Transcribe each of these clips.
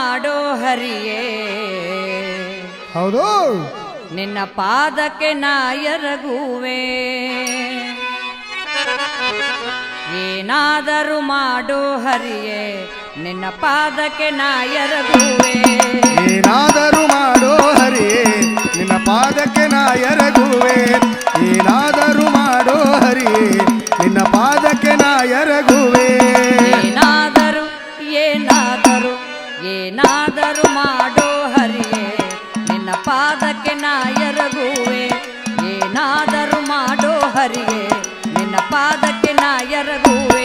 ಮಾಡೋ ಹರಿಯೇ. ಹೌದು. ನಿನ್ನ ಪಾದಕ್ಕೆ ನಾಯರಗುವೆ ಏನಾದರೂ ಮಾಡೋ ಹರಿಯೇ ನಿನ್ನ ಪಾದಕ್ಕೆ ನಾಯರಗುವೆ ಏನಾದರೂ ಮಾಡೋ ಹರಿಯೇ ನಿನ್ನ ಪಾದಕ್ಕೆ ನಾಯರಗುವೆ ಏನಾದರೂ ಮಾಡೋ ಹರಿಯೇ ನಿನ್ನ ಪಾದಕ್ಕೆ ನಾಯರಗುವೆ ಏನಾದರೂ ಮಾಡೋ ಹರಿಯೇ ನಿನ್ನ ಪಾದಕ್ಕೆ ನಾ ಎರಗುವೆ. ಏನಾದರೂ ಮಾಡೋ ಹರಿಯೇ ನಿನ್ನ ಪಾದಕ್ಕೆ ನಾ ಎರಗುವೆ.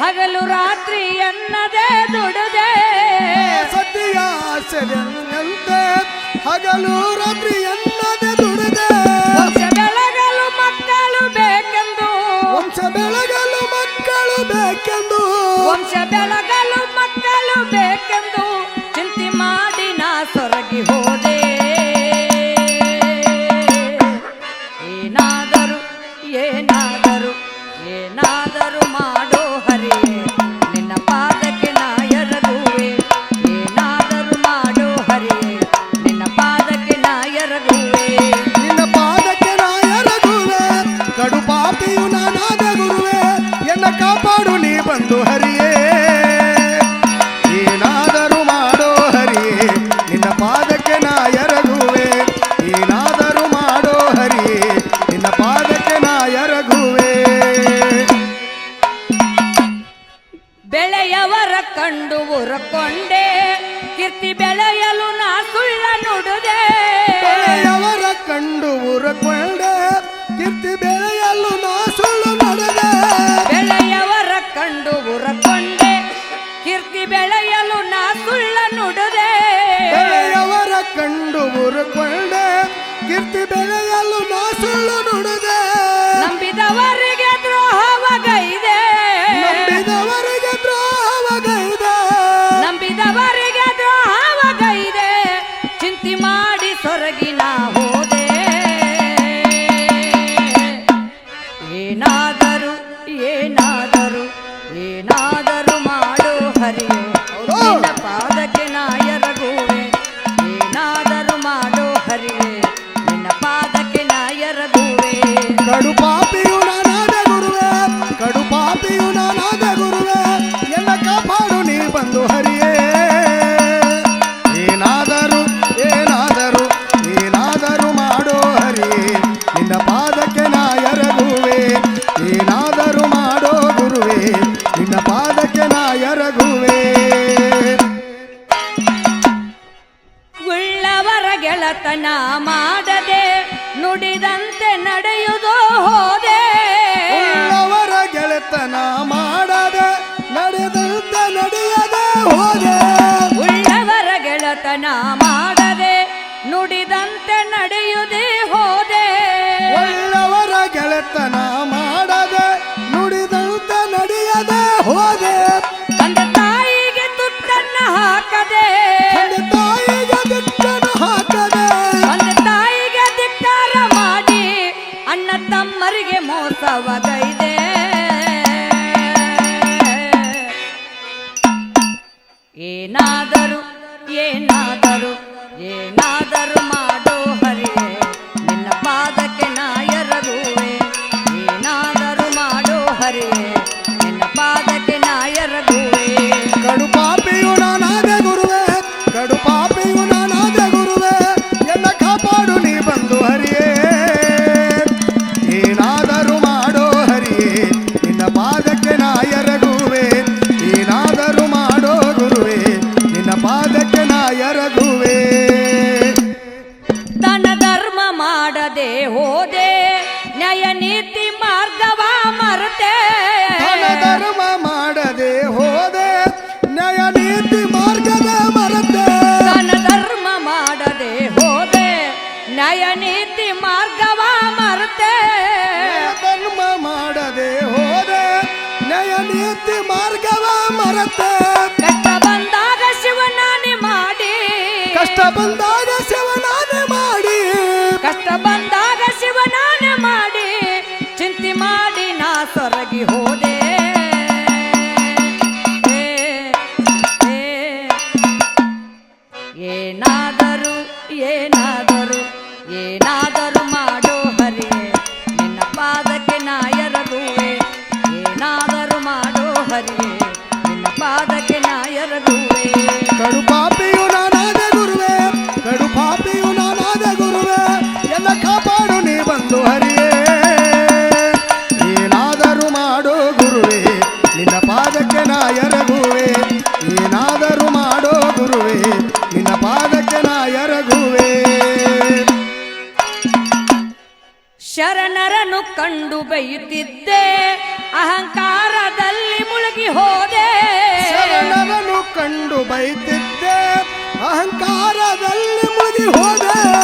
ಹಗಲು ರಾತ್ರಿ ಎನ್ನದೆ ದುಡದೆ. ಸತಿಯ ಆಸೆಯಂತೆ ಹಗಲು ರಾತ್ರಿ ಎನ್ನದೆ ದುಡದೆ. ವಂಶ ಬೆಳಗಲು ಮಕ್ಕಳು ಬೇಕೆಂದು. ವಂಶ ಬೆಳಗಲು ಮಕ್ಕಳು ಬೇಕೆಂದು. ವಂಶ ಬೆಳಗ ಏನಾದರೂ ಏನಾದರೂ ಹೋದೆ ಹೋದೆ ನ್ಯಾಯ ನೀತಿ ಮಾರ್ಗವ ಮರತೆ. ಧರ್ಮ ಮಾಡದೆ ಹೋದೆ ನ್ಯಾಯ ನೀತಿ ಮಾರ್ಗದ ಮರತೆ. ಧನ ಧರ್ಮ ಮಾಡದೆ ಹೋದೆ ನ್ಯಾಯ ನೀತಿ ಮಾರ್ಗವ ಮರತೆ. ಧರ್ಮ ಮಾಡದೆ ಹೋದೆ ನ್ಯಾಯ ನೀತಿ ಮಾರ್ಗವ ಮರತೆ. की हो दे। ಕಂಡು ಬೈಯುತ್ತಿದ್ದೆ. ಅಹಂಕಾರದಲ್ಲಿ ಮುಳುಗಿ ಹೋದೆ. ಕಂಡು ಬೈತಿದ್ದೆ ಅಹಂಕಾರದಲ್ಲಿ ಮುಳುಗಿ ಹೋದೆ.